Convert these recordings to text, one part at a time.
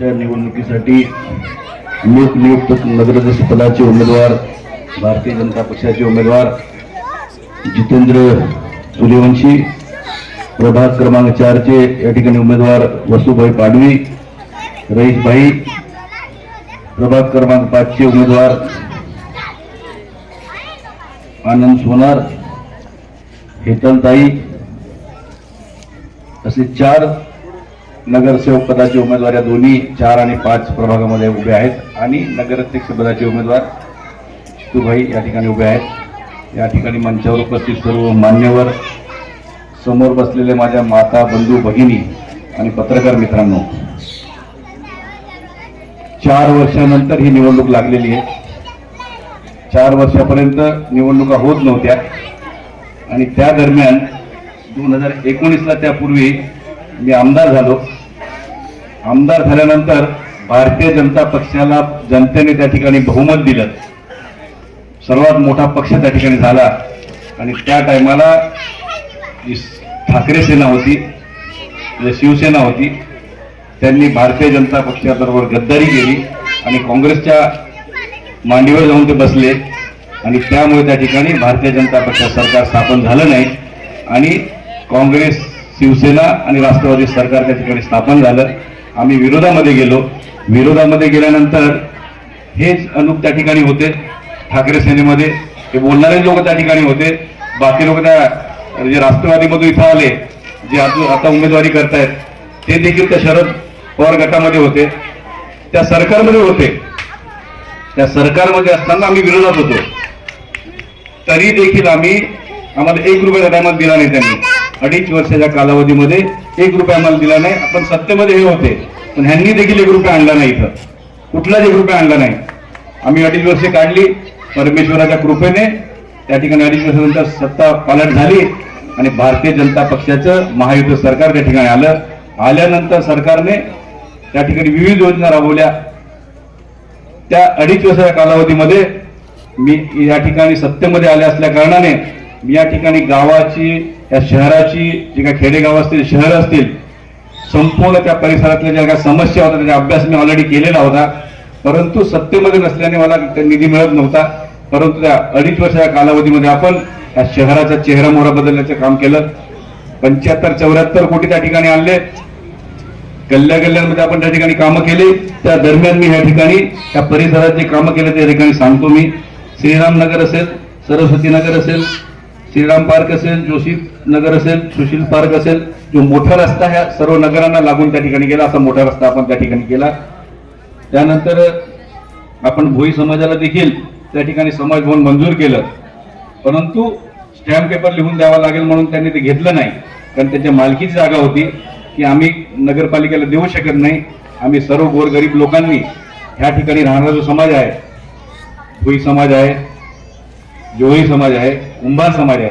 निवडणुकीसाठी लोकनियुक्त नगराध्यक्ष पदाचे उमेदवार भारतीय जनता पक्षाचे उमेदवार जितेंद्र सूर्यवंशी प्रभाग क्रमांक चारचे या ठिकाणी उमेदवार वसुभाई पाडवी रईसभाई प्रभाग क्रमांक पाचचे उमेदवार आनंद सोनार हेतलताई असे चार नगरसेवक पदाचे उमेदवार या दोन्ही चार आणि पाच प्रभागामध्ये उभे आहेत. आणि नगराध्यक्ष पदाचे उमेदवार चितूभाई या ठिकाणी उभे आहेत. या ठिकाणी मंचावर उपस्थित सर्व मान्यवर समोर बसलेले माझ्या माता बंधू भगिनी आणि पत्रकार मित्रांनो चार वर्षानंतर ही निवडणूक लागलेली आहे. चार वर्षापर्यंत निवडणुका होत नव्हत्या. आणि त्या दरम्यान दोन हजार एकोणीसला त्यापूर्वी मी आमदार झालो. आमदार झाल्यानंतर भारतीय जनता पक्षाला जनतेने त्या ठिकाणी बहुमत दिलं. सर्वात मोठा पक्ष त्या ठिकाणी झाला. आणि त्या टायमाला ठाकरे सेना होती म्हणजे शिवसेना होती त्यांनी भारतीय जनता पक्षाबरोबर गद्दारी केली आणि काँग्रेसच्या मांडीवर जाऊन ते बसले. आणि त्यामुळे त्या ठिकाणी भारतीय जनता पक्ष सरकार स्थापन झालं नाही. आणि काँग्रेस शिवसेना आणि राष्ट्रवादी सरकार त्या ठिकाणी स्थापन झालं. आम्ही विरोधामध्ये गेलो. विरोधामध्ये गेल्यानंतर हेच अनुप त्या ठिकाणी होते. ठाकरे सेनेमध्ये. ते बोलणारे लोक त्या ठिकाणी होते. बाकी लोक त्या जे राष्ट्रवादीमधून इथं आले जे आता आता उमेदवारी करतायत ते देखील त्या शरद पवार गटामध्ये होते. त्या सरकारमध्ये होते. त्या सरकारमध्ये असताना आम्ही विरोधात होतो. तरी देखील आम्ही आम्हाला एक रुपया टायमाला दिला नाही त्यांनी. अडीच वर्षाच्या कालावधीमध्ये एक रुपया आम्हाला दिला नाही. आपण सत्तेमध्ये हे होते. पण ह्यांनी देखील एक रुपया आणला नाही इथं. कुठलाच एक रुपया आणला नाही. आम्ही अडीच वर्षे काढली परमेश्वराच्या कृपेने. त्या ठिकाणी अडीच वर्षानंतर सत्ता पालट झाली आणि भारतीय जनता पक्षाचं महायुद्ध सरकार त्या ठिकाणी आलं. आल्यानंतर सरकारने त्या ठिकाणी विविध योजना राबवल्या. त्या अडीच वर्षाच्या कालावधीमध्ये मी या ठिकाणी सत्तेमध्ये आले असल्या कारणाने मी या ठिकाणी गावाची या शहराची जे काही खेडेगाव असतील शहर असतील संपूर्ण त्या परिसरातल्या ज्या काही समस्या होत्या त्याचा अभ्यास मी ऑलरेडी केलेला होता. परंतु सत्तेमध्ये नसल्याने मला निधी मिळत नव्हता. परंतु त्या अडीच वर्षाच्या कालावधीमध्ये आपण या शहराचा चेहरा मोहरा बदलण्याचं काम केलं. पंच्याहत्तर चौऱ्याहत्तर कोटी त्या ठिकाणी आणले. गल्ल्या गल्ल्यांमध्ये आपण त्या ठिकाणी कामं केली. त्या दरम्यान मी या ठिकाणी त्या परिसरात जे कामं केले त्या ठिकाणी सांगतो मी. श्रीराम नगर असेल सरस्वती नगर असेल श्रीराम पार्क असेल जोशी नगर असेल सुशील पार्क असेल जो मोठा रस्ता ह्या सर्व नगरांना लागून त्या ठिकाणी गेला असा मोठा रस्ता आपण त्या ठिकाणी केला. त्यानंतर आपण भोई समाजाला देखील त्या ठिकाणी समाज भवन मंजूर केलं. परंतु स्टॅम्प पेपर लिहून द्यावा लागेल म्हणून त्यांनी ते घेतलं नाही. कारण त्याच्या मालकीची जागा होती की आम्ही नगरपालिकेला देऊ शकत नाही. आम्ही सर्व गोरगरीब लोकांनी ह्या ठिकाणी राहणारा जो समाज आहे भुई समाज आहे जोही समाज आहे कुंभार समाज आहे.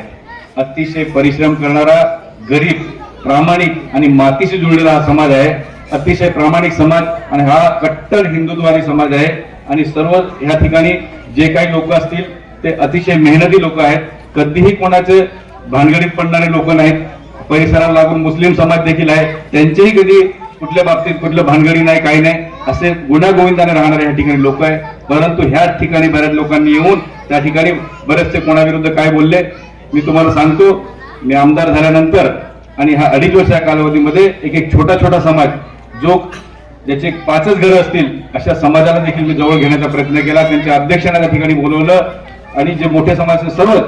अतिशय परिश्रम करणारा गरीब प्रामाणिक आणि मातीशी जुळलेला हा समाज आहे. अतिशय प्रामाणिक समाज आणि हा कट्टर हिंदुत्ववादी समाज आहे. आणि सर्व ह्या ठिकाणी जे काही लोक असतील ते अतिशय मेहनती लोक आहेत. कधीही कोणाचे भानगडीत पडणारे लोक नाहीत. परिसराला लागून मुस्लिम समाज देखील आहे. त्यांचेही कधी कुठल्या बाबतीत कुठलं भानगडी नाही काही नाही. असे गुण्यागोविंदाने राहणारे ह्या ठिकाणी लोक आहे परंतु ह्या ठिकाणी बऱ्याच लोकांनी येऊन त्या ठिकाणी बरेचसे कोणाविरुद्ध काय बोलले मी तुम्हाला सांगतो मी आमदार झाल्यानंतर आणि ह्या अडीच या कालावधीमध्ये एक एक छोटा छोटा समाज जो ज्याचे पाचच घरं असतील अशा समाजाला देखील मी जवळ घेण्याचा प्रयत्न केला त्यांच्या अध्यक्षांना त्या ठिकाणी बोलवलं आणि जे मोठे समाज सर्व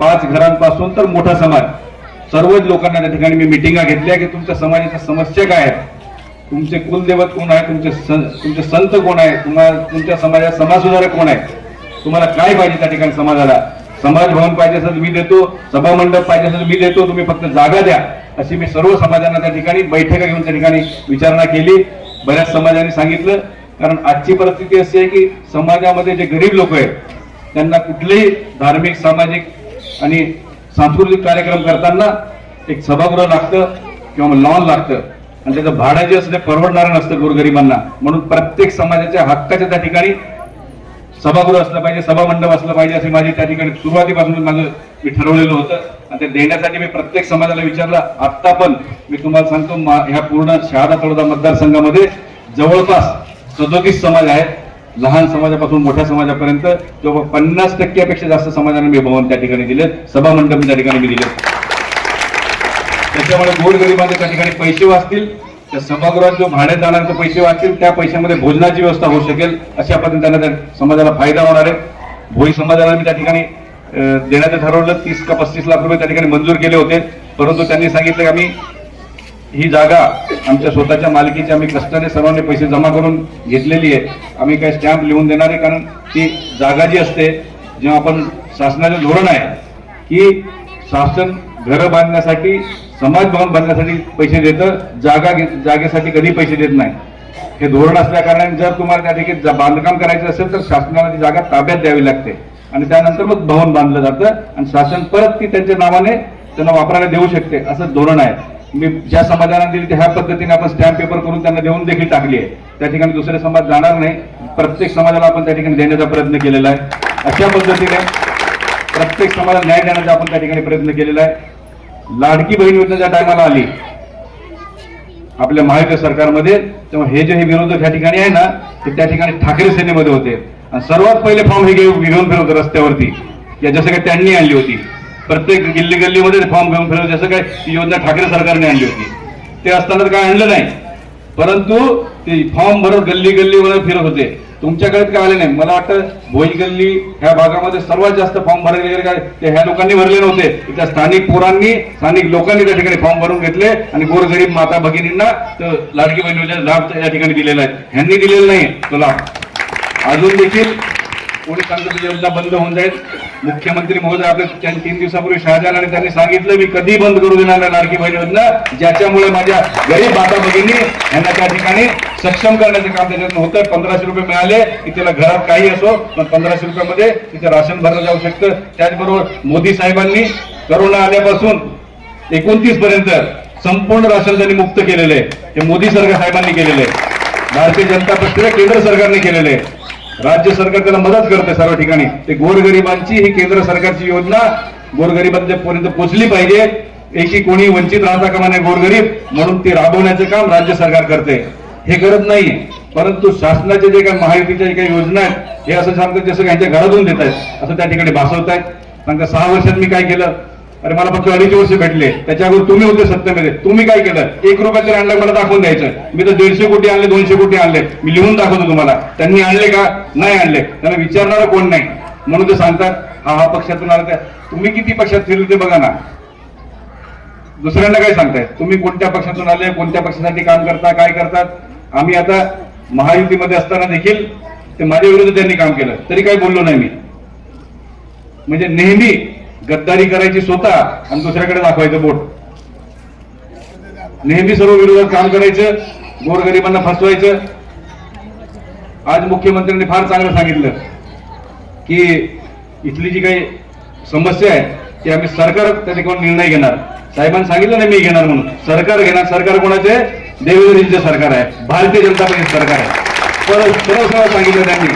पाच घरांपासून तर मोठा समाज सर्वच लोकांना त्या ठिकाणी मी मिटिंगा घेतल्या की तुमच्या समाजाच्या समस्या काय आहेत? तुमचे कुलदेवत कोण आहे तुमचे सं- तुमचे संत कोण आहे तुम्हाला तुमच्या समाजात समाज सुधारक कोण आहे तुम्हाला काय पाहिजे त्या ठिकाणी समाजाला? समाज भवन पाहिजे असेल तर मी देतो सभा मंडप पाहिजे असेल तर मी देतो तुम्ही फक्त जागा द्या. अशी मी सर्व समाजांना त्या ठिकाणी बैठका घेऊन त्या ठिकाणी विचारणा केली. बऱ्याच समाजाने सांगितलं कारण आजची परिस्थिती अशी आहे की समाजामध्ये जे गरीब लोक आहेत त्यांना कुठलेही धार्मिक सामाजिक आणि सांस्कृतिक कार्यक्रम करताना एक सभागृह लागतं किंवा लॉन लागतं. आणि त्याचं भाडं जे असतं ते परवडणारं नसतं गोरगरिबांना. म्हणून प्रत्येक समाजाच्या हक्काच्या त्या ठिकाणी सभागृह असलं पाहिजे सभा मंडप असलं पाहिजे असे माझी त्या ठिकाणी सुरुवातीपासून माझं मी ठरवलेलं होतं. आणि ते देण्यासाठी मी प्रत्येक समाजाला विचारलं आत्ता पण मी तुम्हाला सांगतो ह्या पूर्ण शहादा तळोदा मतदारसंघामध्ये जवळपास सदोतीस समाज आहेत. लहान समाजापासून मोठ्या समाजापर्यंत जवळपास पन्नास टक्क्यापेक्षा जास्त समाजाने मी भवन त्या ठिकाणी दिलेत. सभा मंडप त्या ठिकाणी मी दिलेत. त्याच्यामुळे गोरगरिबांचे त्या ठिकाणी पैसे वाचतील. त्या सभागृहात जो भाडे जाणारे पैसे वाचतील त्या पैशामध्ये भोजनाची व्यवस्था होऊ शकेल अशा पद्धतीने त्यांना त्या समाजाला फायदा होणार आहे. भोई समाजाला मी त्या ठिकाणी देण्याचं ठरवलं तीस का पस्तीस लाख रुपये त्या ठिकाणी मंजूर केले होते. परंतु त्यांनी सांगितलं की आम्ही ही जागा आमच्या स्वतःच्या मालकीची आम्ही कष्टाने सर्वांनी पैसे जमा करून घेतलेली आहे. आम्ही काही स्टॅम्प लिहून देणार आहे कारण ती जागा जी असते जेव्हा आपण शासनाचं धोरण आहे की शासन घरं बांधण्यासाठी समाज भवन बांधण्यासाठी पैसे देतं जागा जागेसाठी कधी पैसे देत नाही. हे धोरण असल्या कारणाने जर तुम्हाला त्या ठिकाणी बांधकाम करायचं असेल तर शासनाला ती जागा ताब्यात द्यावी लागते. आणि त्यानंतर मग भवन बांधलं जातं आणि शासन परत ती त्यांच्या नावाने त्यांना वापरायला देऊ शकते असं धोरण आहे. मी ज्या समाजाला दिली त्या ह्या पद्धतीने आपण स्टॅम्प पेपर करून त्यांना देऊन देखील टाकली आहे. त्या ठिकाणी दुसरे समाज जाणार नाही. प्रत्येक समाजाला आपण त्या ठिकाणी देण्याचा प्रयत्न केलेला आहे. अशा पद्धतीने प्रत्येक समाजाला न्याय देण्याचा आपण त्या ठिकाणी प्रयत्न केलेला आहे. लाडकी बहीण योजना ज्या टायमाला आली. आपल्या महायुती सरकारमध्ये तेव्हा हे जे हे विरोधक या ठिकाणी आहे ना ते त्या ठिकाणी ठाकरे सेनेमध्ये होते. आणि सर्वात पहिले फॉर्म हे घेऊन घेऊन रस्त्यावरती. या जसं काय त्यांनी आणली होती. प्रत्येक गल्ली गल्लीमध्ये फॉर्म घेऊन फिरवत जसं काय ती योजना ठाकरे सरकारने आणली होती. ते असताना तर काय आणलं नाही. परंतु ते फॉर्म भरत गल्ली गल्लीमध्ये फिरत होते. तुमच्याकडे काय आले नाही. मला वाटतं भोई गल्ली ह्या भागामध्ये सर्वात जास्त फॉर्म भरले गेले काय ते ह्या लोकांनी भरले नव्हते. त्या स्थानिक पोरांनी स्थानिक लोकांनी त्या ठिकाणी फॉर्म भरून घेतले आणि गोरगरीब माता भगिनींना तो लाडकी बहीण लाभ या ठिकाणी दिलेला आहे. ह्यांनी दिलेला नाही तो लाभ अजून देखील कोणी सांगतो योजना बंद होऊन जाईल. मुख्यमंत्री महोदय आपले तीन दिवसापूर्वी शहाजान आणि त्यांनी सांगितलं मी कधी बंद करू देणार नाही लाडकी बहीण योजना ज्याच्यामुळे माझ्या गरीब माता भगिनी यांना त्या ठिकाणी सक्षम करण्याचं काम त्याच्यातून होतं पंधराशे रुपये मिळाले की त्याला घरात काही असो पण पंधराशे रुपयामध्ये तिथे राशन भरलं जाऊ शकतं. त्याचबरोबर मोदी साहेबांनी करोना आल्यापासून एकोणतीस पर्यंत संपूर्ण राशन त्यांनी मुक्त केलेलं आहे. हे मोदी सरकार साहेबांनी केलेलं आहे. भारतीय जनता पक्षाच्या केंद्र सरकारने केलेलं आहे. राज्य सरकार त्याला मदत करते सर्व ठिकाणी. ते गोरगरिबांची ही केंद्र सरकारची योजना गोरगरिबांच्या पर्यंत पोहोचली पाहिजे. एकी कोणी वंचित राहता कामा नये गोरगरीब म्हणून ते राबवण्याचं काम राज्य सरकार करते. हे करत नाही परंतु शासनाचे जे काही महायुतीच्या जे काही योजना आहेत हे असं सांगतात जसं यांच्या घरातून देत आहेत असं त्या ठिकाणी भासवत आहेत सांगता सहा वर्षात मी काय केलं? अरे मला फक्त अडीच वर्ष भेटले. त्याच्या अगोदर तुम्ही होते सत्तेमध्ये. तुम्ही काय केलं? एक रुपया तरी आणलं मला दाखवून द्यायचं. मी तर दीडशे कोटी आणले दोनशे कोटी आणले. मी लिहून दाखवतो तुम्हाला. त्यांनी आणले का? नाही आणले. त्यांना विचारणार कोण नाही. म्हणून ते सांगतात हा हा पक्षातून आला त्या. तुम्ही किती पक्षात फिरले ते बघा ना. दुसऱ्यांना काय सांगताय? तुम्ही कोणत्या पक्षातून आले? कोणत्या पक्षासाठी काम करता? काय करतात आम्ही आता महायुतीमध्ये असताना देखील ते माझ्या विरुद्ध त्यांनी काम केलं. तरी काही बोललो नाही मी. म्हणजे नेहमी गद्दारी करायची स्वतः आणि दुसऱ्याकडे दाखवायचं बोट. नेहमी सर्व विरोधात काम करायचं गोरगरिबांना फसवायचं. आज मुख्यमंत्र्यांनी फार चांगलं सांगितलं की इथली जी काही समस्या आहे ती आम्ही सरकार त्या ठिकाणी निर्णय घेणार. साहेबांनी सांगितलं नाही मी घेणार म्हणून. सरकार घेणार सरकार कोणाचे देवेंद्रजींचे सरकार आहे. भारतीय जनता पार्टी सरकार आहे. परत सरळ सरळ सांगितलं त्यांनी.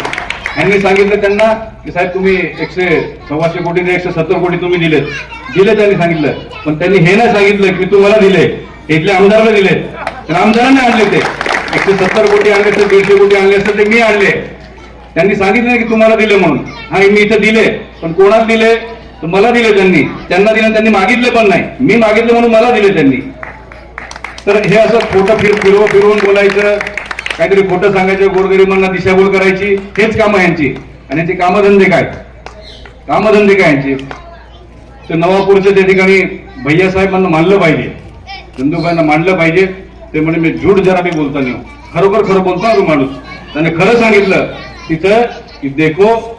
यांनी सांगितलं त्यांना की साहेब तुम्ही एकशे सव्वाशे कोटी ते एकशे सत्तर कोटी तुम्ही दिलेत. दिले त्यांनी सांगितलं. पण त्यांनी हे नाही सांगितलं की तुम्हाला दिले. इथल्या आमदाराला दिले. तर आमदारांनी आणले ते. एकशे सत्तर कोटी आणले असते दीडशे कोटी आणले असते ते मी आणले. त्यांनी सांगितलं की तुम्हाला दिले म्हणून. हा मी इथं दिले पण कोणाला दिले? तर मला दिले त्यांनी. त्यांना दिले त्यांनी मागितले पण नाही. मी मागितले म्हणून मला दिले त्यांनी. तर हे असं खोटं फिर फिरवून फिरवून बोलायचं काहीतरी खोटं सांगायचं गोरगरिबांना दिशाभूल करायची हेच कामं यांची. आणि यांचे कामधंदे काय? कामधंदे काय यांचे? तर नवापूरच्या त्या ठिकाणी भैया साहेबांना मानलं पाहिजे. चंदूबाईंना मानलं पाहिजे. ते म्हणे मी झूट जरा मी बोलता नाही. खरोखर खरं बोलतो ना तो माणूस. त्याने खरं सांगितलं. तिथं की देखो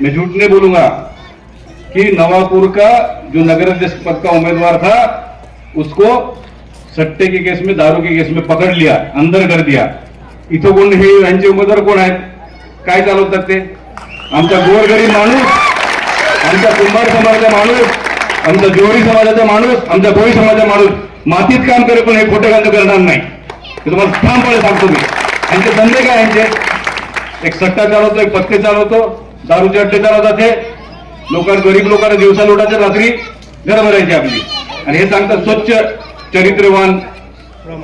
मैं झूठ नहीं बोलूंगा. कि नवापुर का जो नगर अध्यक्ष पद का उम्मीदवार था उसको सट्टे के केस में दारू के केस में पकड़ लिया अंदर कर दिया। इथं कोण हे यांचे उमेदवार कोण आहेत? काय चालवतात ते? आमचा गोरगरीब माणूस आमचा कुंभार समाजाचा माणूस आमचा जोडी समाजाचा माणूस आमचा भोई समाजाचा माणूस मातीत काम करे पण हे खोटे कांद करणार नाही. हे तुम्हाला ठामपणे सांगतो मी. यांचे धंदे काय यांचे? एक सट्टा चालवतो एक पत्ते चालवतो दारूचे अड्डे चालवतात हे. लोकांना गरीब लोकांना दिवसा लोटायचे रात्री घर भरायची आपली. आणि हे सांगतात स्वच्छ चरित्रवान.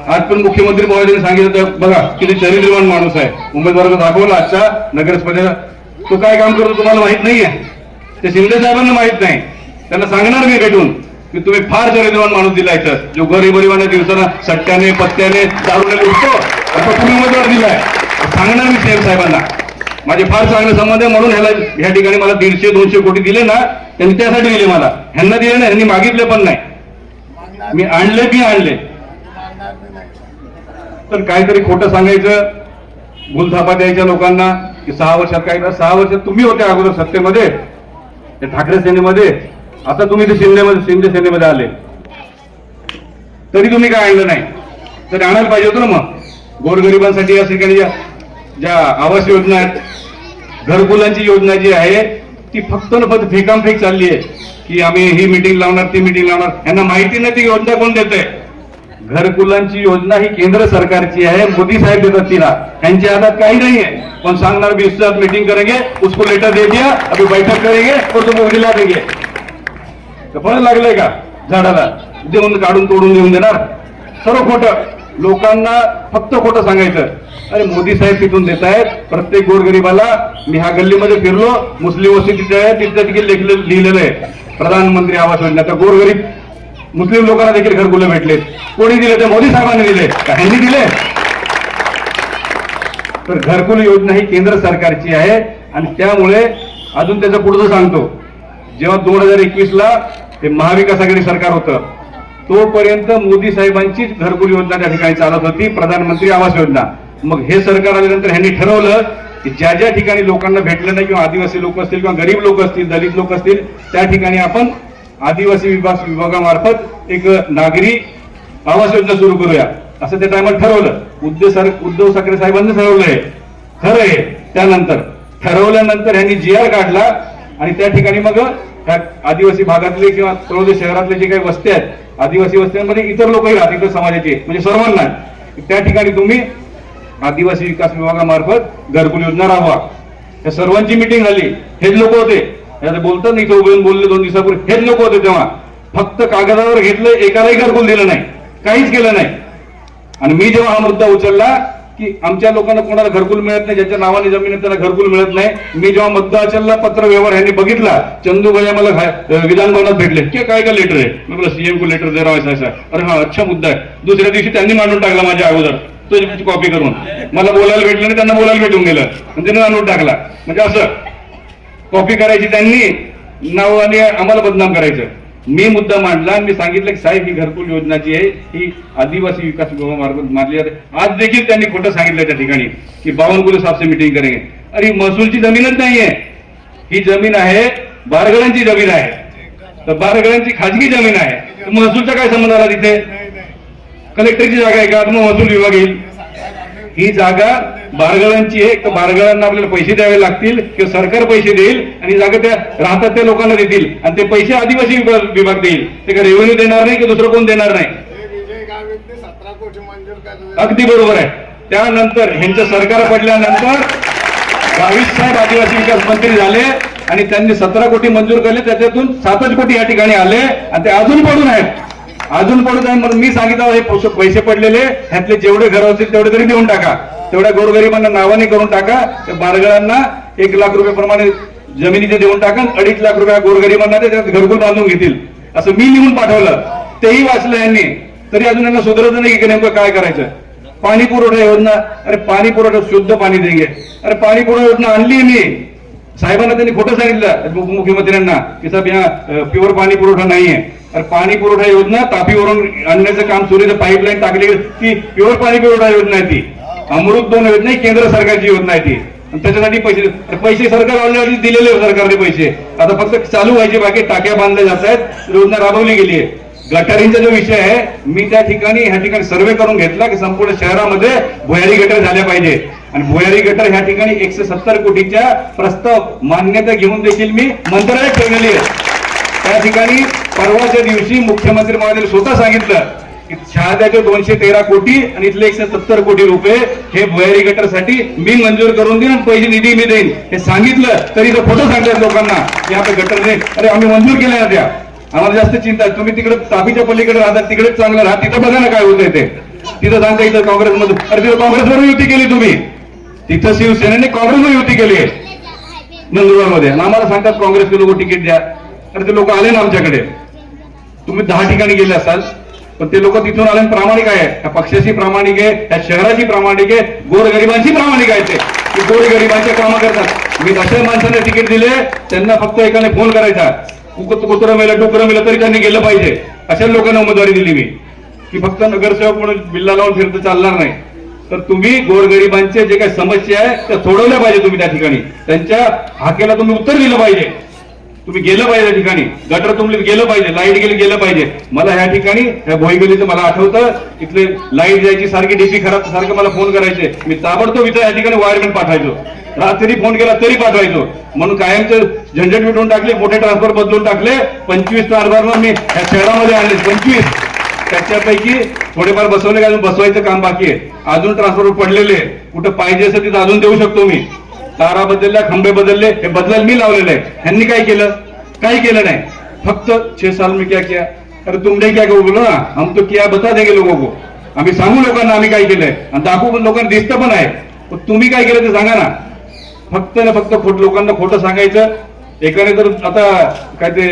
आज पण मुख्यमंत्री महोदयांनी सांगितलं तर बघा किती चरित्रवान माणूस आहे. उमेदवाराला दाखवला आजच्या नगरस्पर्धेला तो काय काम करतो तुम्हाला माहीत नाहीये. ते शिंदे साहेबांना माहीत नाही. त्यांना सांगणार मी भेटून की तुम्ही फार चरित्रवान माणूस दिला इथं. जो गरीबरिवाने दिवसाला सट्ट्याने पत्त्याने दारूने लुटतो असा तुम्ही उमेदवार दिलाय. सांगणार मी सीएम साहेबांना. माझे फार चांगले संबंध आहे म्हणून ह्याला ह्या ठिकाणी मला दीडशे दोनशे कोटी दिले ना त्यांनी त्यासाठी दिले मला. ह्यांना दिले ना ह्यांनी मागितले पण नाही. मी आणले बी आणले. तर काहीतरी खोटं सांगायचं भूलथापा द्यायच्या लोकांना की सहा वर्षात काय सहा वर्षात तुम्ही होते अगोदर सत्तेमध्ये ठाकरे सेनेमध्ये. आता तुम्ही ते शिंदेमध्ये शिंदे सेनेमध्ये आले. तरी तुम्ही काय आणलं नाही? तरी आणायला पाहिजे होतं ना मग. गोरगरिबांसाठी या ठिकाणी ज्या ज्या आवास योजना आहेत घरकुलांची योजना जी आहे ती फक्त न फक्त फेकामफेक चालली आहे. की आम्ही ही मिटिंग लावणार ती मिटिंग लावणार यांना माहिती नाही ती योजना कोण देत आहे घरकुलांची योजना ही केंद्र सरकारची आहे मोदी साहेब देतात तिला यांच्या हातात काही नाही आहे. पण सांगणार बीस साथ मीटिंग करेंगे उसको लेटर दे दिया अभी बैठक करेंगे और तुम दिला देंगे. तर फळ लागलंय का झाडाला? देऊन काढून तोडून देऊन देणार. सर्व खोटं. लोकांना फक्त खोटं सांगायचं. अरे मोदी साहेब तिथून देत आहेत प्रत्येक गोरगरीबाला मी ह्या गल्लीमध्ये फिरलो मुस्लिम वस्ती तिथे आहे तिथे देखील लिहिलेलं आहे. प्रधानमंत्री आवास योजना तर गोरगरीब मुस्लिम लोकांना देखील घरकुलं भेटले कोणी दिले ते मोदी साहेबांनी दिले. का ह्यांनी दिले. तर घरकुल योजना ही केंद्र सरकारची आहे आणि त्यामुळे अजून त्याचं पुढचं सांगतो. जेव्हा दोन हजार एकवीस ला ते महाविकास आघाडी सरकार होतं तोपर्यंत मोदी साहेबांचीच घरकुल योजना त्या ठिकाणी चालत होती प्रधानमंत्री आवास योजना. मग हे सरकार आल्यानंतर ह्यांनी ठरवलं की ज्या ज्या ठिकाणी लोकांना भेटलं नाही किंवा आदिवासी लोक असतील किंवा गरीब लोक असतील दलित लोक असतील त्या ठिकाणी आपण आदिवासी विभाग विभागामार्फत एक नागरी आवास योजना सुरू करूया असं त्या टायमात ठरवलं. उद्धव सर उद्धव ठाकरे साहेबांनी ठरवलंय खरं आहे त्यानंतर ठरवल्यानंतर ह्यांनी जी आर काढला आणि त्या ठिकाणी मग ह्या आदिवासी भागातले किंवा तळोदे शहरातले जे काही वस्ते आहेत आदिवासी वस्त्यांमध्ये इतर लोकही राहतात इतर समाजाचे म्हणजे सर्वांना. त्या ठिकाणी तुम्ही आदिवासी विकास विभागामार्फत घरकुल योजना राबवा. या सर्वांची मिटिंग झाली. हेच लोक होते. बोलतात नाही उभे बोलले दोन दिवसापूर्वी. हेच लोक होते तेव्हा. फक्त कागदावर घेतलं एकालाही घरकुल दिलं नाही. काहीच केलं नाही. आणि मी जेव्हा हा मुद्दा उचलला की आमच्या लोकांना कोणाला घरकुल मिळत नाही ज्याच्या नावाने जमीन आहे त्याला घरकुल मिळत नाही. मी जेव्हा मुद्दा पत्र व्यवहार यांनी बघितला चंदू भैया मला विधान भवनात भेटले. की काय का लेटर आहे? मी बोला सीएम को लेटर दे रहा ऐसा अरे हा अच्छा मुद्दा आहे. दुसऱ्या दिवशी त्यांनी मांडून टाकला माझ्या अगोदर. तो कॉपी करून. मला बोलायला भेटलं आणि त्यांना बोलायला भेटून गेलं. आणि त्यांनी मांडून टाकला. म्हणजे असं कॉपी करायची त्यांनी नाव आणि आम्हाला बदनाम करायचं. मी मुद्दा मांडला आणि मी सांगितलं की साहेब ही घरकुल योजना जी आहे ही आदिवासी विकास विभागामार्फत मारली जाते. आज देखील त्यांनी खोटं सांगितलं त्या ठिकाणी की बावनकुले साहेबसे मिटिंग करेंगे. अरे महसूलची जमीनच नाहीये ही जमीन आहे बारगळांची जमीन आहे. तर बारगळांची खाजगी जमीन आहे. महसूलचा काय संबंध आला तिथे? कलेक्टरची जागा आहे का? मग महसूल विभाग येईल. ही जागा बारगळांची आहे. बारगळांना आपल्याला पैसे द्यावे लागतील किंवा सरकार पैसे देईल आणि जागा त्या राहतात त्या लोकांना देतील. आणि ते पैसे आदिवासी विभाग विभाग देईल. ते का रेव्हेन्यू देणार नाही की दुसरं कोण देणार नाही? अगदी बरोबर आहे. त्यानंतर ह्यांचं सरकार पडल्यानंतर बावीस साहेब आदिवासी विकास मंत्री झाले आणि त्यांनी सतरा कोटी मंजूर केले. त्याच्यातून सातच कोटी या ठिकाणी आले आणि ते अजून पडून आहेत. अजून पडू आहे म्हणून मी सांगितलं हे पैसे- पैसे पडलेले ह्यातले जेवढे घर असतील तेवढे तरी देऊन टाका. तेवढ्या गोरगरिबांना नावाने करून टाका. त्या बारगळांना एक लाख रुपये प्रमाणे जमिनीचे देऊन टाका अडीच लाख रुपये गोरगरिबांना ते त्यात घरकुल बांधून घेतील. असं मी लिहून पाठवलं. तेही वाचलं यांनी. तरी अजून यांना सुधारत नाही की नेमकं काय करायचं. पाणी पुरवठा योजना अरे पाणी पुरवठा शुद्ध पाणी देंगे. अरे पाणी पुरवठा योजना आणली मी. साहेबांना त्यांनी खोटं सांगितलं मुख्यमंत्र्यांना की साहेब या प्युअर पाणी पुरवठा नाहीये. अरे पाणी पुरवठा योजना तापीवरून आणण्याचं काम सुरू पाईपलाईन टाकली ती प्युअर पाणी पुरवठा योजना आहे ती. अमृत दोन योजना ही केंद्र सरकारची योजना आहे ती. आणि त्याच्यासाठी पैसे पैसे सरकार ऑलरेडी दिलेले सरकारने पैसे. आता फक्त चालू व्हायचे बाकी टाक्या बांधल्या जात आहेत. योजना राबवली गेली आहे. गटारींचा जो विषय आहे मी त्या ठिकाणी ह्या ठिकाणी सर्वे करून घेतला की संपूर्ण शहरामध्ये भुयारी गटर झाल्या पाहिजे. आणि भुयारी गटर ह्या ठिकाणी एकशे सत्तर कोटीच्या प्रस्ताव मान्यता घेऊन देखील मी मंत्रालयात ठेवलेली आहे. त्या ठिकाणी परवाच्या दिवशी मुख्यमंत्री महोदयांनी स्वतः सांगितलं की शहाद्याचे दोनशे तेरा कोटी आणि इथले एकशे सत्तर कोटी रुपये हे भुयारी गटरसाठी मी मंजूर करून देईन आणि पैसे निधी मी देईन. हे सांगितलं तरी तो खोटं सांगतात लोकांना. की आपल्या गटरने. अरे आम्ही मंजूर केल्या ना त्या आम्हाला जास्त चिंता. आहे तुम्ही तिकडे तापीच्या पलीकडे राहतात तिकडेच चांगलं राहा. तिथं बघा ना काय होतंय ते. तिथं सांगता इथं काँग्रेसमध्ये अरे तिथं काँग्रेसवर युती केली तुम्ही. तिथं शिवसेनेने काँग्रेसवर युती केली आहे. नंदुरबारमध्ये आणि आम्हाला सांगतात काँग्रेसचे लोक तिकीट द्या. अरे ते लोक आले ना आमच्याकडे. तुम्ही दहा ठिकाणी गेले असाल पण ते लोक तिथून आले आणि प्रामाणिक आहे. या पक्षाची प्रामाणिक आहे या शहराची प्रामाणिक आहे गोरगरिबांची प्रामाणिक आहे ते. की गोरगरिबांचे कामं करतात. मी अशा माणसाने तिकीट दिले त्यांना फक्त एकाने फोन करायचा. कुत्र कुत्रं मेलं डुकरं मेलं तरी त्यांनी गेलं पाहिजे. अशा लोकांना उमेदवारी दिली मी. की फक्त नगरसेवक म्हणून बिल्ला लावून फिरत चालणार नाही. तर तुम्ही गोरगरिबांचे जे काही समस्या आहे त्या सोडवल्या पाहिजे तुम्ही त्या ठिकाणी. त्यांच्या हाकेला तुम्ही उत्तर दिलं पाहिजे. तुम्ही गेलं पाहिजे या ठिकाणी. गटर तुमले गेलं पाहिजे लाइट गेली गेलं पाहिजे. मला ह्या ठिकाणी ह्या भोईगलीचं मला आठवतं इथले लाइट जायची सारखी डीपी खराब सारखं मला फोन करायचे. मी ताबडतोब इथं या ठिकाणी वायरमॅन पाठवायचो. रात्री फोन केला तरी पाठवायचो. म्हणून कायमचे झंझट मिटवून टाकले मोठे ट्रान्सफर बदलून टाकले. पंचवीस ट्रान्सफर मी ह्या शहरामध्ये आणले. पंचवीस. त्याच्यापैकी थोडेफार बसवले का अजून बसवायचं काम बाकी आहे. अजून ट्रान्सफर पडलेले. आहे. कुठं पाहिजे असेल तिथं अजून देऊ शकतो मी. तारा बदलल्या खंबे बदलले हे बदलायला मी लावलेलं आहे. ह्यांनी काय केलं? काही केलं नाही. फक्त छे साल में क्या किया? अरे तुमने क्या क्या बोलो? ना हम तो किया बता देंगे लोगों को. आम्ही सांगू लोकांना आम्ही काय केलंय. आणि दाखवू पण लोकांना दिसतं पण आहे. तुम्ही काय केलं ते सांगा ना. फक्त ना फक्त खोट लोकांना खोटं सांगायचं. एकाने तर आता काय ते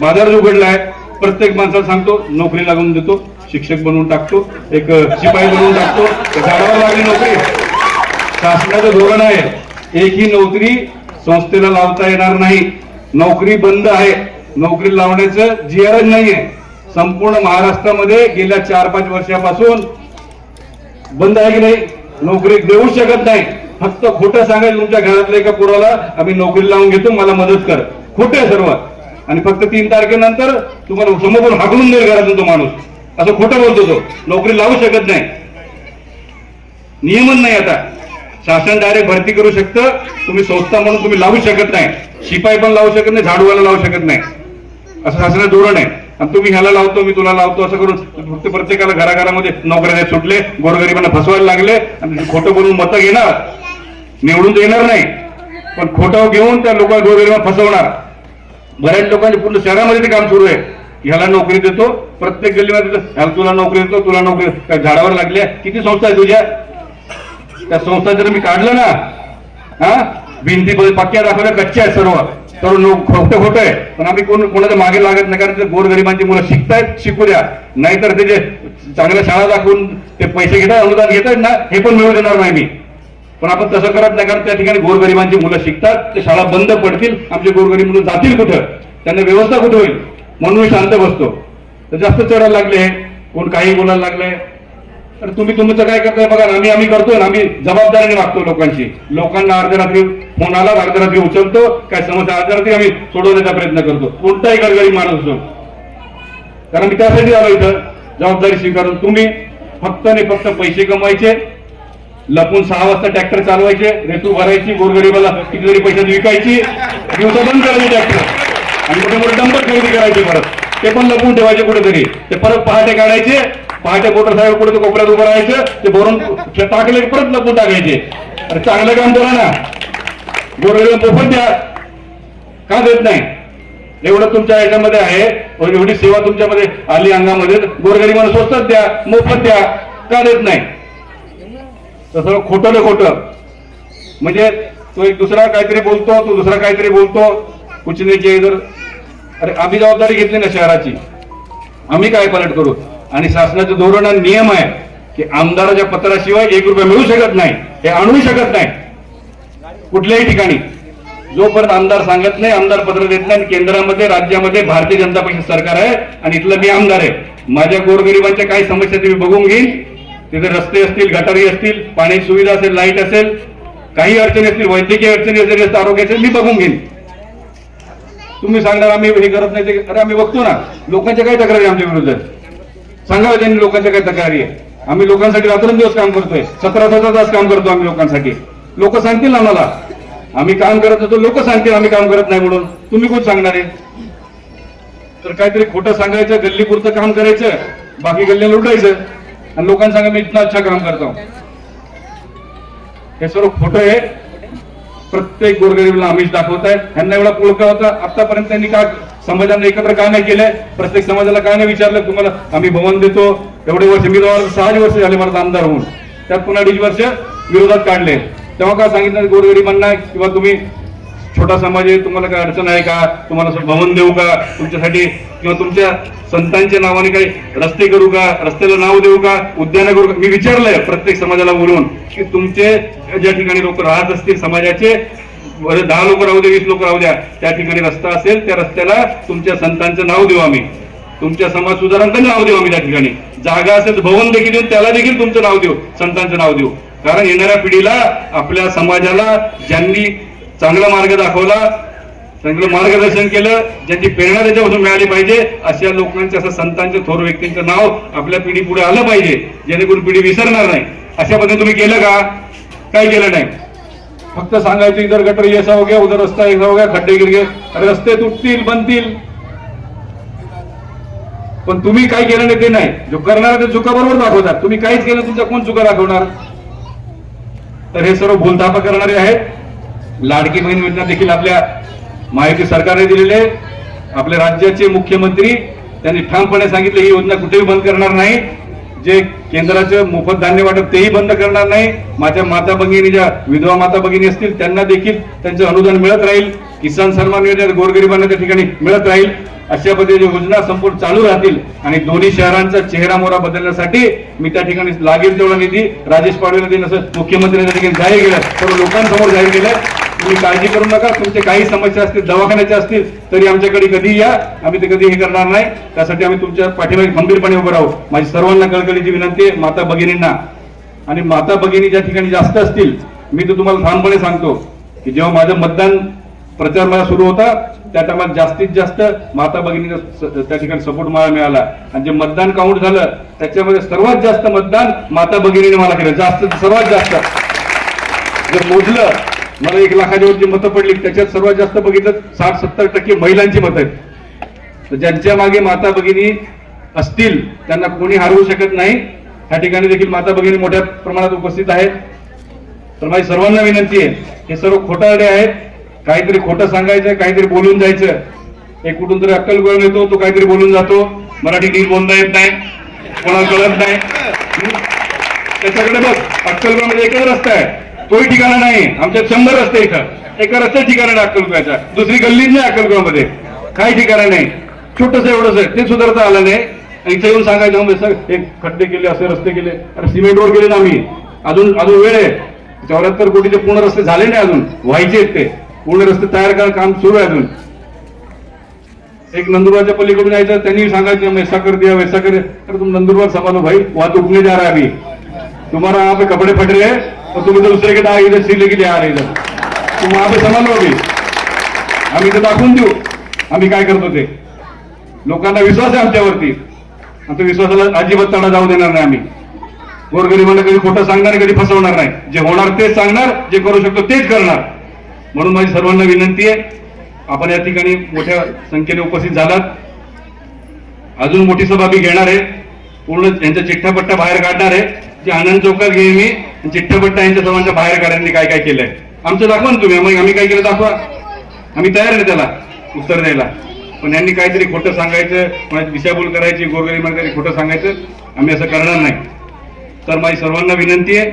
बाजार जो उघडला आहे प्रत्येक माणसाला सांगतो नोकरी लागून देतो शिक्षक बनवून टाकतो एक शिपाई बनवून टाकतो झाडावर लागली नोकरी. शासनाचं धोरण आहे. एकही नोकरी संस्थेला लावता येणार नाही. नोकरी बंद आहे. नोकरी लावण्याचं जीआरच नाहीये. संपूर्ण महाराष्ट्रामध्ये गेल्या चार पाच वर्षापासून बंद आहे की नाही? नोकरी देऊ शकत नाही. फक्त खोटं सांगायचं तुमच्या घरातल्या एका पुराला आम्ही नोकरी लावून घेतो मला मदत कर. खोटे आहे सर्व. आणि फक्त तीन तारखेनंतर तुम्हाला समोर हाकलून देईल घरातून तो माणूस. असं खोटं बोलतो तो. नोकरी लावू शकत नाही. नियमन नाही आता. शासन डायरेक्ट भरती करू शकतं. तुम्ही संस्था म्हणून तुम्ही लावू शकत नाही. शिपाई पण लावू शकत नाही झाडूवाला लावू शकत नाही. असं शासनाचं धोरण आहे. आणि तुम्ही ह्याला लावतो मी तुला लावतो असं करून फक्त प्रत्येकाला घराघरामध्ये नोकऱ्या सुटले गोरगरिबांना फसवायला लागले आणि खोटं बोलून मतं घेणार. निवडून देणार नाही. पण खोटं घेऊन त्या लोकांना गोरगरिबांना फसवणार. बऱ्याच लोकांचे पूर्ण शहरामध्ये ते काम सुरू आहे. ह्याला नोकरी देतो प्रत्येक गल्लीमध्ये ह्याला तुला नोकरी देतो तुला नोकरी झाडावर लागल्या. किती संस्था आहे तुझ्या? त्या संस्था जर मी काढलं ना हा? भिंती पक्क्या दाखवल्या कच्च्या आहेत सर्व. तर लोक खोटं खोटं आहे पण आम्ही कोण कोणाच्या मागे लागत नाही कारण ते गोरगरिबांची मुलं शिकतायत शिकू द्या. नाहीतर ते जे चांगल्या शाळा दाखवून ते पैसे घेतात अनुदान घेतात ना हे पण मिळू देणार नाही मी. पण आपण तसं करत नाही कारण त्या ठिकाणी गोरगरिबांची मुलं शिकतात ते शाळा बंद पडतील आमचे गोरगरीब मुलं जातील कुठं? त्यांना व्यवस्था कुठं होईल? म्हणून मी शांत बसतो. तर जास्त चढायला लागले कोण काही बोलायला लागले तर तुम्ही तुमचं काय करताय बघा आम्ही आम्ही करतोय ना आम्ही जबाबदारीने वागतो लोकांची लोकांना अर्धरात्री फोन आला अर्धरात्री उचलतो काय समस्या अर्धरात्री आम्ही सोडवण्याचा प्रयत्न करतो. कोणताही गरगरी माणूस असो कारण मी त्यासाठी आलो इथं जबाबदारी स्वीकारून तुम्ही फक्त आणि फक्त पैसे कमवायचे लपून सहा वाजता ट्रॅक्टर चालवायचे रेतू भरायची गोरगरीबाला कितीतरी पैशात विकायची दिवसा बंद करायची ट्रॅक्टर. आणि मोठे मोठे डंपर खरेदी करायचे परत. ते पण लपून ठेवायचे कुठेतरी. ते परत पहाटे काढायचे पहाटे मोटरसायकल कुठे कोपऱ्यात उभं राहायचं ते भरून टाकले परत लपून टाकायचे. अरे चांगलं काम करा ना. गोरगरीला मोफत द्या. का देत नाही? एवढं तुमच्या याच्यामध्ये आहे एवढी सेवा तुमच्यामध्ये आली अंगामध्ये गोरगरिबांना स्वस्तात द्या मोफत द्या. का देत नाही? तसं खोटं खोटं. म्हणजे तो एक दुसरा काहीतरी बोलतो तो दुसरा काहीतरी बोलतो. कुचनेचे जर इधर अरे आम्ही जबाबदारी घेतली ना शहराची. आम्ही काय पलट करू? आणि शासनाचं धोरण आणि नियम आहे की आमदाराच्या पत्राशिवाय एक रुपया मिळू शकत नाही हे आणू शकत नाही. कुठल्याही ठिकाणी. जोपर्यंत आमदार सांगत नाही आमदार पत्र देत नाही आणि केंद्रामध्ये राज्यामध्ये भारतीय जनता पक्ष सरकार आहे आणि इथलं मी आमदार आहे. माझ्या गोरगरिबांच्या काही समस्या तुम्ही बघून घेईन तिथे रस्ते असतील गटारी असतील पाणी सुविधा असेल लाइट असेल काही अडचणी असतील वैद्यकीय अडचणी असेल आरोग्य असेल मी बघून घेईन. तुम्ही सांगणार आम्ही हे करत नाही ते अरे आम्ही बघतो ना. लोकांच्या काही तक्रारी आमच्या विरुद्ध सांगावं त्यांनी लोकांच्या काय तक्रारी आहे? आम्ही लोकांसाठी रात्रंदिवस काम करतोय. सतरा सतरा तास काम करतो आम्ही लोकांसाठी. लोक सांगतील आम्हाला. आम्ही काम करत होतो लोक सांगतील आम्ही काम करत नाही म्हणून. तुम्ही कोण सांगणार आहे? तर काहीतरी खोटं सांगायचं गल्लीपुरतं काम करायचं बाकी गल्लीला लुटायचं. आणि लोकांना सांगा मी इतना अच्छा काम करतो. हे सर्व खोटं आहे. प्रत्येक गोरगरीबला आमिष दाखवत आहेत ह्यांना एवढा पुळका होता. आतापर्यंत त्यांनी का समाजाने एकत्र का नाही केलंय? प्रत्येक समाजाला काय नाही विचारलं? तुम्हाला आम्ही भवन देतो. एवढे वर्ष मी जवळ सहा वर्ष झाले मला आमदार होऊन. त्यात पुन्हा अडीच वर्ष विरोधात काढले. तेव्हा काय सांगितलं गोरगरीबांना किंवा तुम्ही छोटा समाज आहे तुम्हाला काय अडचण आहे का? तुम्हाला भवन देऊ का? तुमच्यासाठी किंवा तुमच्या संतांच्या नावाने काही रस्ते करू का? रस्त्याला नाव देऊ का? उद्यान करू का? मी विचारलंय प्रत्येक समाजाला बोलून की तुमचे ज्या ठिकाणी लोक राहत असतील समाजाचे म्हणजे दहा लोक राहू द्या वीस लोक राहू द्या त्या ठिकाणी रस्ता असेल त्या रस्त्याला तुमच्या संतांचं नाव देऊ आम्ही. तुमच्या समाज सुधारांचं नाव देऊ आम्ही त्या ठिकाणी. जागा असेल भवन देखील देऊ त्याला देखील तुमचं नाव देऊ संतांचं नाव देऊ. कारण येणाऱ्या पिढीला आपल्या समाजाला ज्यांनी चांगला मार्ग दाखवला चांगलं मार्गदर्शन केलं ज्यांची प्रेरणा त्याच्यापासून मिळाली पाहिजे अशा लोकांच्या असं संतांच्या थोर व्यक्तींचं नाव आपल्या पिढी पुढे आलं पाहिजे जेणेकरून पिढी विसरणार नाही. अशा पद्धतीने तुम्ही केलं का? काय केलं नाही. फक्त सांगायचं इधर गटर ऐसा हो गया उधर रस्ता ऐसा हो गया खड्डे गिर गए रस्ते तुटतील बनतील. पण तुम्ही काय केलं नाही ते नाही. जो करणार ते चुका बरोबर दाखवतात. तुम्ही काहीच केलं तुमच्या कोण चुका दाखवणार? तर हे सर्व भूलथापा करणारे आहेत. लाडकी बहीण योजना देखील आपल्या माहिती सरकारने दिलेले आपल्या राज्याचे मुख्यमंत्री त्यांनी ठामपणे सांगितले ही योजना कुठेही बंद करणार नाही. जे केंद्राचं मोफत धान्य वाटप तेही बंद करणार नाही. माझ्या माता भगिनी ज्या विधवा माता भगिनी असतील त्यांना देखील त्यांचं अनुदान मिळत राहील. किसान सन्मान योजना गोरगरिबांना त्या ठिकाणी मिळत राहील. अशा पद्धतीच्या योजना संपूर्ण चालू राहतील आणि दोन्ही शहरांचा चेहरा मोहरा बदलण्यासाठी मी त्या ठिकाणी लागेल तेवढा निधी. राजेश पाडवेला देईन असं मुख्यमंत्र्यांनी त्या ठिकाणी जाहीर केलं. सर्व लोकांसमोर जाहीर केलं. तुम्ही काळजी करू नका. तुमचे काही समस्या असतील दवाखान्याच्या असतील तरी आमच्याकडे कधी या. आम्ही ते कधी हे करणार नाही. त्यासाठी आम्ही तुमच्या पाठीमागे खंबीरपणे उभं राहू. माझी सर्वांना कळकळीची विनंती आहे माता भगिनींना. आणि माता भगिनी ज्या ठिकाणी जास्त असतील मी तर तुम्हाला ठामपणे सांगतो की जेव्हा माझं मतदान प्रचार मला सुरू होता त्या टायमात जास्तीत जास्त माता भगिनीचा त्या ठिकाणी सपोर्ट मला मिळाला. आणि जे मतदान काउंट झालं त्याच्यामध्ये सर्वात जास्त मतदान माता भगिनीने मला केलं. जास्त सर्वात जास्त. जर मोजलं मला एक लाखाच्यावर जी मतं पडली. त्याच्यात सर्वात जास्त बघितलं साठ सत्तर टक्के महिलांची मतं आहेत. तर ज्यांच्या मागे माता भगिनी असतील त्यांना कोणी हरवू शकत नाही. ह्या ठिकाणी देखील माता भगिनी मोठ्या प्रमाणात उपस्थित आहेत. तर माझी सर्वांना विनंती आहे हे सर्व खोटारडे आहेत. काहीतरी खोटं सांगायचं काहीतरी बोलून जायचं एक कुठून तरी अक्कल करून येतो तो काहीतरी बोलून जातो. मराठी नीट बोलता येत नाही कोणाला कळत नाही. त्याच्याकडे बघ अक्कलकोट म्हणजे एकच रस्ता आहे. तोही ठिकाणं नाही. आमच्यात शंभर रस्ते इथं. एका रस्त्यात ठिकाणं नाही दुसरी गल्लीच नाही अक्कलकोटमध्ये काही ठिकाणं नाही. छोटस एवढंच ते सुधारता आलं नाही. इथं इथे येऊन सांगायचं सर एक खड्डे केले असे रस्ते केले. अरे सिमेंट रोड केले ना आम्ही. अजून अजून वेळ आहे. चौऱ्याहत्तर कोटीचे पूर्ण रस्ते झाले नाही अजून. व्हायचे आहेत ते. पूर्ण रस्ते तयार करायचं काम सुरू आहे अजून. एक नंदुरबारच्या पलीकडून यायचं त्यांनी सांगायचं वैसा कर द्या वैसा कर तर तुम नंदुरबार संभालो भाई वाहतूक तो उठने जा रहा अभी तुम्हारा वहां पे कपड़े फट रहे हैं और तुम इधर दूसरे के दाग इधर सिले के लिए आ रहे इधर। तुम वहां पे संभालो अभी आम्ही इथं दाखवून देऊ आम्ही काय करतो ते? लोकांना विश्वास आहे आमच्यावरती. आता विश्वासाला अजिबात तडा जाऊ देणार नाही आम्ही. गोरगरिबांना कधी खोटं सांगणार कधी फसवणार नाही. जे होणार तेच सांगणार जे करू शकतो तेच करणार. म्हणून माझी सर्वांना विनंती आहे आपण या ठिकाणी मोठ्या संख्येने उपस्थित झालात. अजून मोठी सभा मी घेणार आहे. पूर्ण यांचा चिठ्ठापट्टा बाहेर काढणार आहे. जे आनंद चौकात घेईन मी. आणि यांच्या सर्वांच्या बाहेर काढण्याने काय काय केलंय. आमचं दाखवा ना तुम्ही. मग आम्ही काय केलं दाखवा. आम्ही तयार आहे त्याला. उत्तर द्यायला. पण यांनी काहीतरी खोटं सांगायचं कोणाची दिशाभूल करायची गोरगरिबांना काही खोटं सांगायचं आम्ही असं करणार नाही. तर माझी सर्वांना विनंती आहे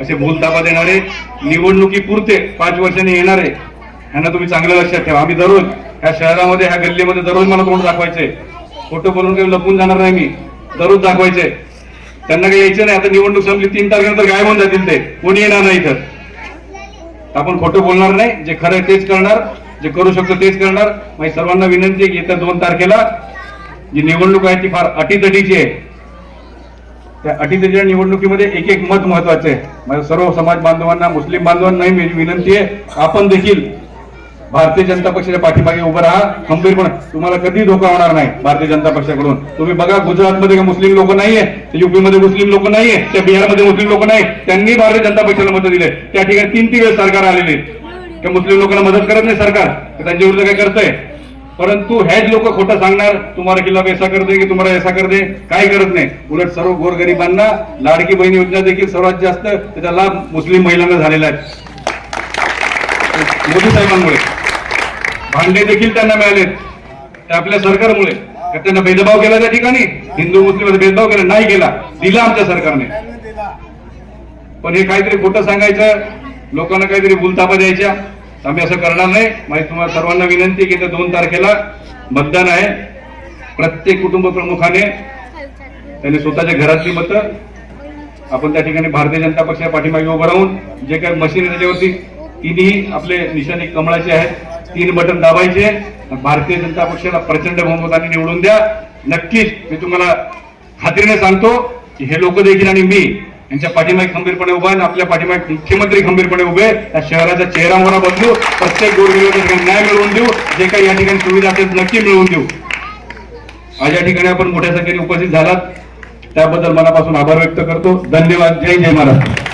असे भूलताबा देणारे निवडणुकी पुरते पाच वर्षांनी येणारे ह्यांना तुम्ही चांगलं लक्षात ठेवा. आम्ही दररोज ह्या शहरामध्ये ह्या गल्लीमध्ये दररोज मला तोंड दाखवायचे फोटो बोलून काही लपून जाणार नाही मी. दररोज दाखवायचे त्यांना काही यायचं नाही. आता निवडणूक संपली तीन तारखेनंतर गायब होऊन जातील ते. कोणी येणार नाही तर आपण खोटं बोलणार नाही. जे खरं तेच करणार. जे करू शकतो तेच करणार. माझी सर्वांना विनंती आहे की येत्या दोन तारखेला जी निवडणूक आहे ती फार अटीतटीची आहे. त्या अटीतटीच्या निवडणुकीमध्ये एक एक मत महत्त्वाचे आहे. माझ्या सर्व समाज बांधवांना मुस्लिम बांधवांनाही माझी विनंती आहे. आपण देखील भारतीय जनता पक्षाच्या पाठीमागे उभं राहा खंबीरपणे तुम्हाला कधी धोका होणार नाही भारतीय जनता पक्षाकडून. तुम्ही बघा गुजरातमध्ये का मुस्लिम लोक नाहीये युपी मध्ये मुस्लिम लोक नाहीये त्या बिहारमध्ये मुस्लिम लोक नाही त्यांनी भारतीय जनता पक्षाला मतं दिले त्या ठिकाणी तीन तीन वेळेस सरकार आलेले त्या मुस्लिम लोकांना मदत करत नाही सरकार. त्यांच्या विरुद्ध काय करतंय? परंतु हेच लोक खोटं सांगणार तुम्हाला खिलाफ ऐसा करते की तुम्हाला ऐसा करते काय करत नाही. उलट सर्व गोरगरिबांना लाडकी बहीण योजना देखील सर्वात जास्त त्याचा लाभ मुस्लिम महिलांना झालेला आहे. मोदी साहेबांमुळे. भांडे देखील त्यांना मिळालेत. ते आपल्या सरकारमुळे. त्यांना भेदभाव केला त्या ठिकाणी? हिंदू मुस्लिम भेदभाव केला नाही केला. दिला आमच्या सरकारने. पण हे काहीतरी खोटं सांगायचं लोकांना काहीतरी भूलतापा द्यायच्या. आम्ही असं करणार नाही. माहिती तुम्हाला सर्वांना विनंती की दोन तारखेला मतदान आहे. प्रत्येक कुटुंब प्रमुखाने त्यांनी स्वतःच्या घरातली मतं आपण त्या ठिकाणी भारतीय जनता पक्षाच्या पाठीमागे उभं राहून जे काही मशीन आहे त्याच्यावरती तिन्ही आपले निशाणे कमळाचे आहेत. तीन बटन दाबायचे. भारतीय जनता पक्षाला प्रचंड बहुमताने निवडून द्या. नक्कीच मी तुम्हाला खात्रीने सांगतो की हे लोक देखील आणि मी यांच्या पाठीमागे खंबीरपणे उभा आणि आपल्या पाठीमागे मुख्यमंत्री खंबीरपणे उभे या शहराचा चेहरा मोहरा बदलू प्रत्येक गोरगरिबाच्या न्याय मिळवून देऊ जे काही या ठिकाणी सुविधा असेल नक्की मिळवून देऊ. आज या ठिकाणी आपण मोठ्या संख्येने उपस्थित झालात. त्याबद्दल मनापासून आभार व्यक्त करतो. धन्यवाद. जय जय महाराष्ट्र.